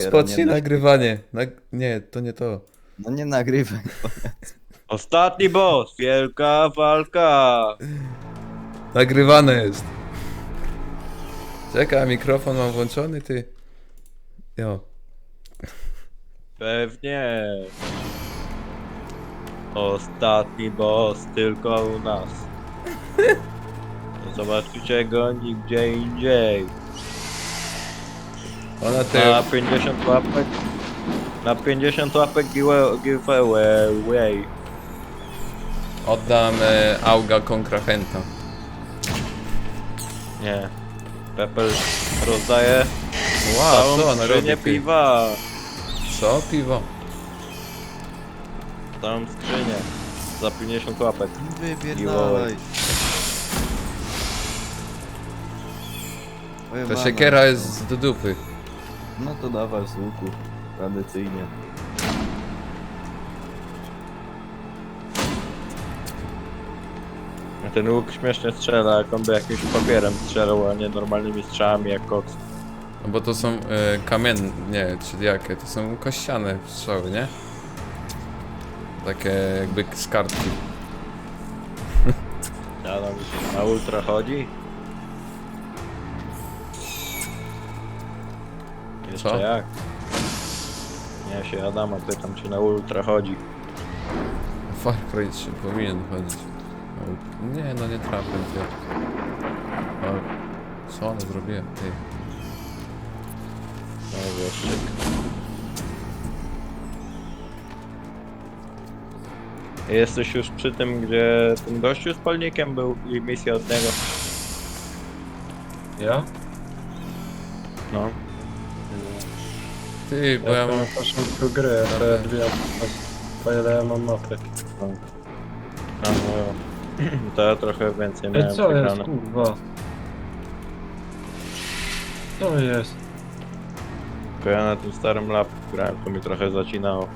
Spocznij nie, nagrywanie. Nag... Nie, to nie to. no nie nagrywaj. Ostatni boss, wielka walka. Nagrywane jest. Czekaj, a mikrofon mam włączony, ty. Jo. Pewnie. Ostatni boss tylko u nas. Nie Zobaczycie go nigdzie indziej. Ona ty. Na 50 łapek. Na 50 łapek giveaway. Oddam e, auga kontrahenta. Nie. Pepper rozdaje Wow, całą co ona robi? skrzynię Ty? piwa. Co? Piwo? Całą skrzynię. Za 50 łapek. Wypierdalaj. Ta Pojebana. siekiera jest do dupy. No to dawaj z łuku. Tradycyjnie. A Ten łuk śmiesznie strzela, jak on by jakimś papierem strzelał, a nie normalnymi strzałami jak koks. No bo to są e, kamienne, nie, czyli jakie? To są kościane strzały, nie? Takie jakby z kartki. Ja tam na ultra chodzi. Co? jak? Ja się Adama pytam, czy na ultra chodzi. Far Cry 3 powinien chodzić. O, Nie, no nie trafię ty. O, co ona zrobiła? Ty. No wieszczyk. Jesteś już przy tym, gdzie ten gościu z palnikiem był i misja od niego. Ja? No. Ty, bo Ja ja mam... mam początku gry, ale wiem, po ile ja mam mapek. A, no. To ja trochę więcej Ej, miałem co jest, przegrane. kurwa? Co jest? Tylko ja na tym starym lapku grałem, to mi trochę zacinało.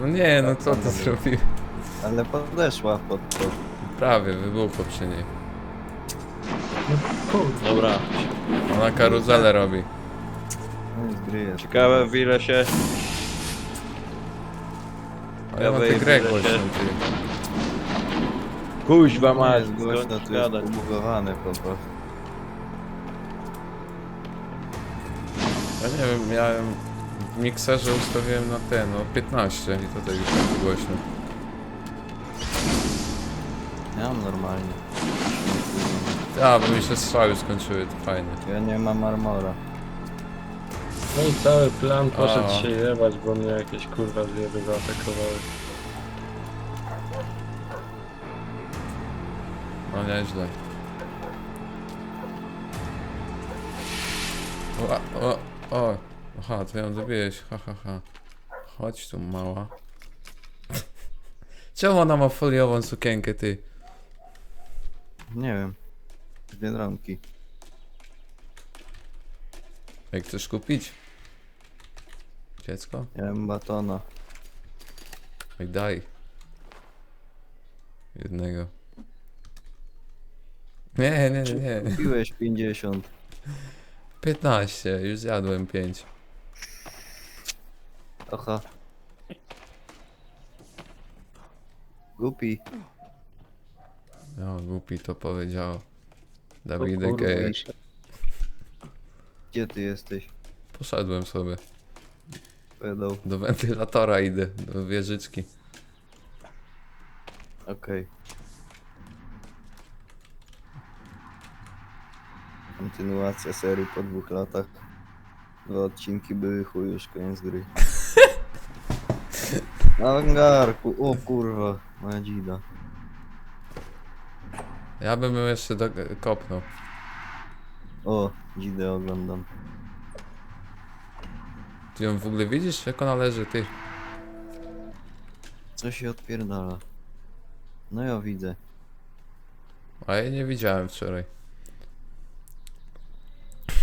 No nie, no co ty zrobił? Ale podeszła pod to. Prawie, wybuchło przy niej. No kurwa. Dobra, Ona karuzelę robi. No i ciekawe w ile się... A ja mam tę Prawej grę głośną, ty. Kuźwa mać, jest głośno, tu jest pobugowane po prostu. Ja nie wiem, miałem... W mikserze ustawiłem na ten, no 15 i to tak już tak głośno. Ja mam normalnie. A, bo mi się strzały skończyły, to fajnie. Ja nie mam armora. No i cały plan poszedł A. się jebać, bo mnie jakieś kurwa zjeby zaatakowały. No nieźle. O, o, o, aha, to ją dobiłeś, ha, ha, ha. Chodź tu, mała. Czemu ona ma foliową sukienkę, ty? Nie wiem. Z Biedronki. Jak chcesz kupić? Dziecko? Ja mam batona. Oj, daj. Jednego. Nie, nie, nie, nie. Kupiłeś 50. 15, już zjadłem 5. Aha. Głupi. No, głupi to powiedział. Dawidek, kurwa, ej. Gdzie ty jesteś? poszedłem sobie. Pedał. Do wentylatora idę, do wieżyczki. Okej. Kontynuacja serii po dwóch latach. Dwa odcinki były chuj, już koniec gry. Angarku, o kurwa, moja dzida. Ja bym ją jeszcze do... kopnął. O, dzidę oglądam. Ty ją w ogóle widzisz, jak ona leży, ty? Co się odpierdala? No ja widzę. A ja jej nie widziałem wczoraj.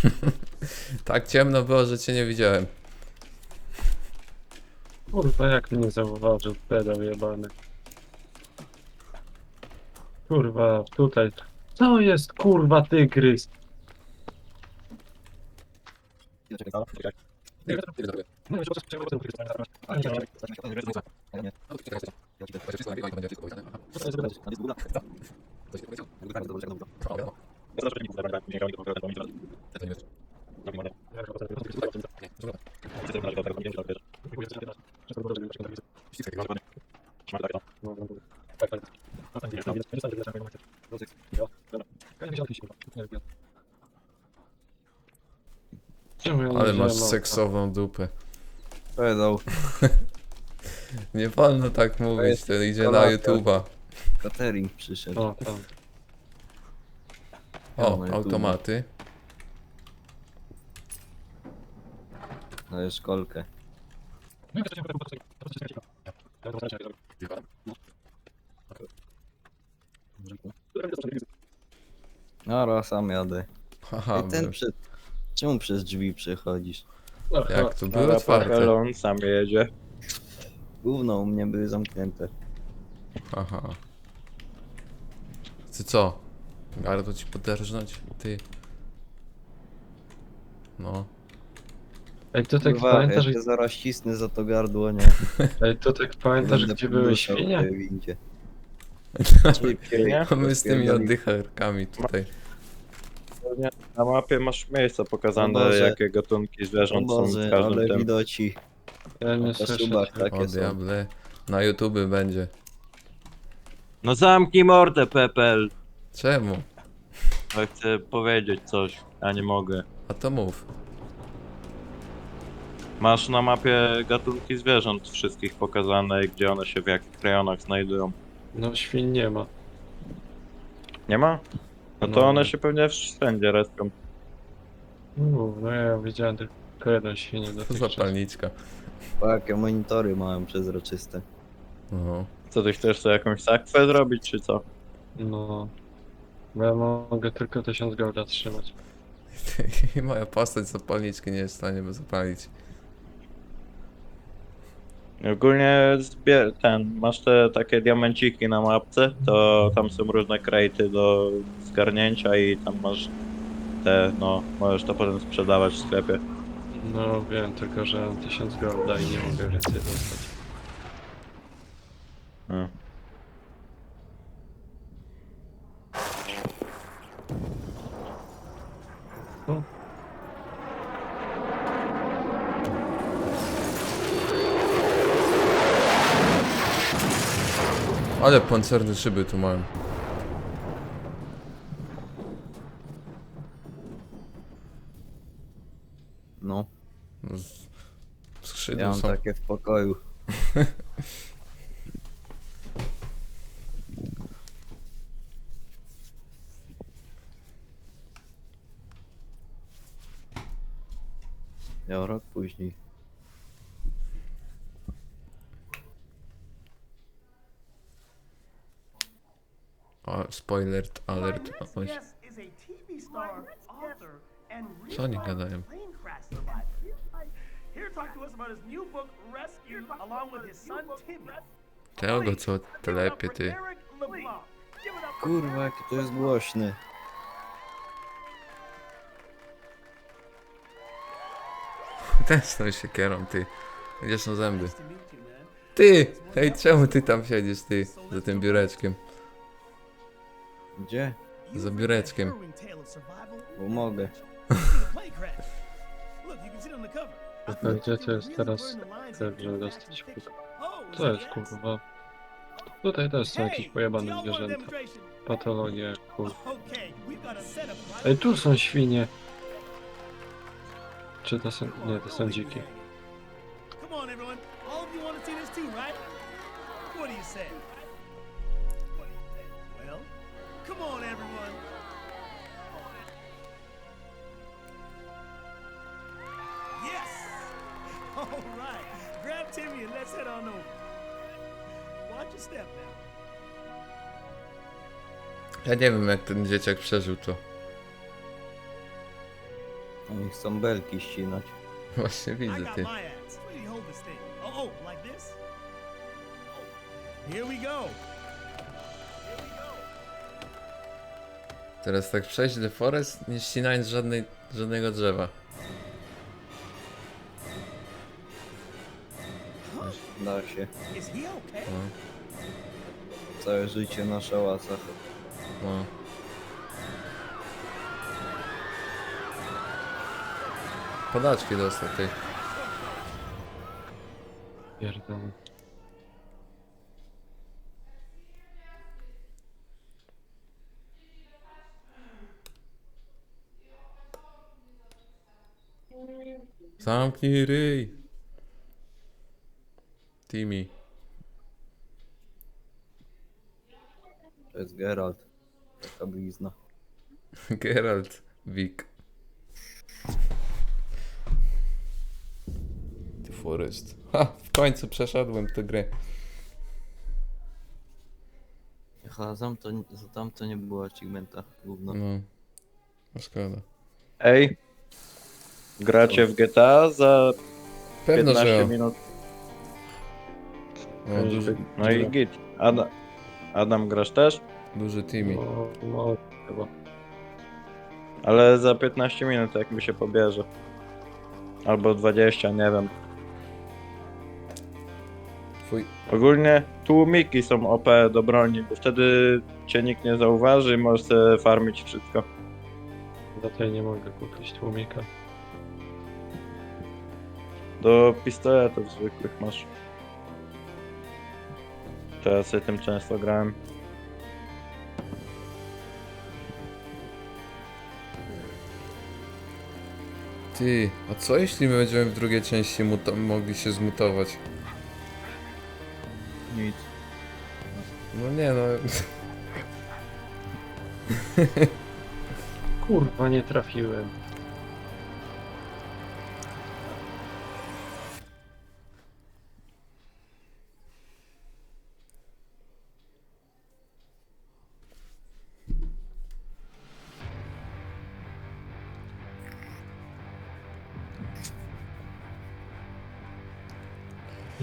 tak ciemno było, że cię nie widziałem. Kurwa, jak mnie zauważył, pedał jebany. Kurwa, tutaj. Co jest kurwa tygrys? Ale masz seksową dupę. Pedał. Nie wolno tak mówić, jest ten idzie na kolacja. YouTube'a. Catering przyszedł. O, tam. O, na YouTube'a. automaty. Ale szkolkę. Ara, sam jadę. Haha, I ten przed... Czemu przez drzwi przechodzisz? jak to było otwarte. Pachelon sam jedzie. Gówno u mnie były zamknięte. Aha. Ty co? To ci poderżnąć? Ty. No. Ej, to tak Kurwa, pamiętasz, ja się zaraz cisnę za to gardło, nie? ej, to tak pamiętasz, Będę gdzie były podruszał w świnie? tej windzie. Nie? My z tymi oddycharkami tutaj. Na mapie masz miejsca pokazane, O Boże. jakie gatunki O zwierząt są Boże, w każdym ale tym. widoci. Ja nie Na słyszę. subach cię. takie O są. diable. Na YouTube będzie. No zamknij mordę, Pepel! Czemu? Bo chcę powiedzieć coś, a nie mogę. A to mów. Masz na mapie gatunki zwierząt wszystkich pokazane, gdzie one się w jakich rejonach znajdują. No świn nie ma. Nie ma? No to No. one się pewnie wszędzie respią. Uuu, no ja widziałem tylko jeden świnie To dotychczas. zapalniczka. O, jakie monitory mają przezroczyste. No. Co ty chcesz sobie jakąś sakwę zrobić, czy co? No. Bo ja mogę tylko tysiąc golda trzymać. I moja postać zapalniczki nie jest w stanie by zapalić. Ogólnie zbie- ten, masz te takie diamenciki na mapce, to tam są różne krejty do zgarnięcia i tam masz te, no, możesz to potem sprzedawać w sklepie. No wiem, tylko że mam tysiąc golda i nie mogę więcej dostać. Hmm. Ale pancerne szyby tu mają. No, No, z- ja Skrzydła mam są. takie w pokoju. Ja rok później. O, spoiler alert. My next Oj. guest is a TV star, author, and Co oni real-life gadają? plane crash survivor. Here to talk to us about his Rescue, along with his son Timmy. Tego co telepie ty. Kurwa, jaki to jest głośny. Tęskną się kierą ty. Gdzie są zęby? Ty! Hej, czemu ty tam siedzisz ty? Za tym biureczkiem. Gdzie? Za biureczkiem. Bo mogę. a gdzie to jest teraz fact dostać. Oh, Co jest kurwa? Tutaj też są jakieś pojebane zwierzęta. Patologie, kur... Okay, we've got a setup right Ej, tu są świnie! Czy to są... Nie, to są dziki. Come on, everyone. All of you want to see this too, right? What do you say? Come on, everyone. Yes! All right. Grab Timmy and let's head on over. Watch your step now. Ja nie wiem jak ten dzieciak przeżył to. Oni chcą belki ścinać. Właśnie I widzę got ty. my axe. Where do you hold this thing? Oh, oh, like this? Oh. Here we go. Teraz tak przejść The Forest, nie ścinając żadnej, żadnego drzewa. Da się. No, Całe życie na szałasach. no. Padaczki dostał, ty. Pierdolę. Zamknij ryj. Timmy. To jest Geralt. Taka blizna. Geralt Wick. The Forest. Ha! W końcu przeszedłem tę grę. Aha, za to, za tamto nie było achievementa. Gówno. No. No szkoda. Ej, gracie w GTA za Pewno, 15 że ja. minut. O, duży, No i git. Adam, Adam grasz też? duży Timmy. No, no, chyba. Ale za 15 minut jakby się pobierze. Albo 20, nie wiem. Twój. Ogólnie tłumiki są OP do broni, bo wtedy cię nikt nie zauważy i możesz sobie farmić wszystko. Za to ja nie mogę kupić tłumika. Do pistoletów zwykłych masz. Ja sobie tym często grałem. Ty, a co jeśli my będziemy w drugiej części muta- mogli się zmutować? Nic. No nie no. Kurwa, nie trafiłem.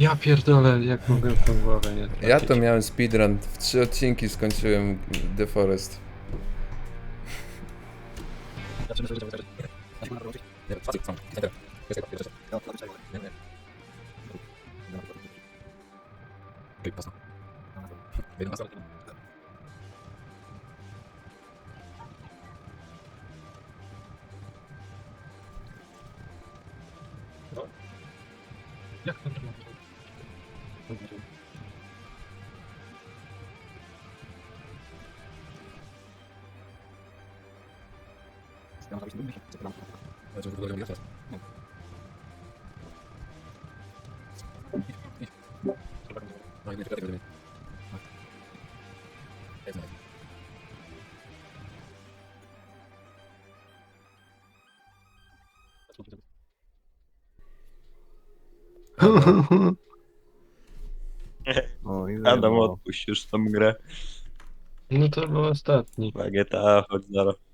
Ja pierdolę, jak mogłem w tą głowę nie trafić. Ja to miałem speedrun. W trzy odcinki skończyłem The Forest. Jak to robię? O, i Adam wyjebało. odpuść już tą grę. No to był ostatni. Na GTA chodź zaraz.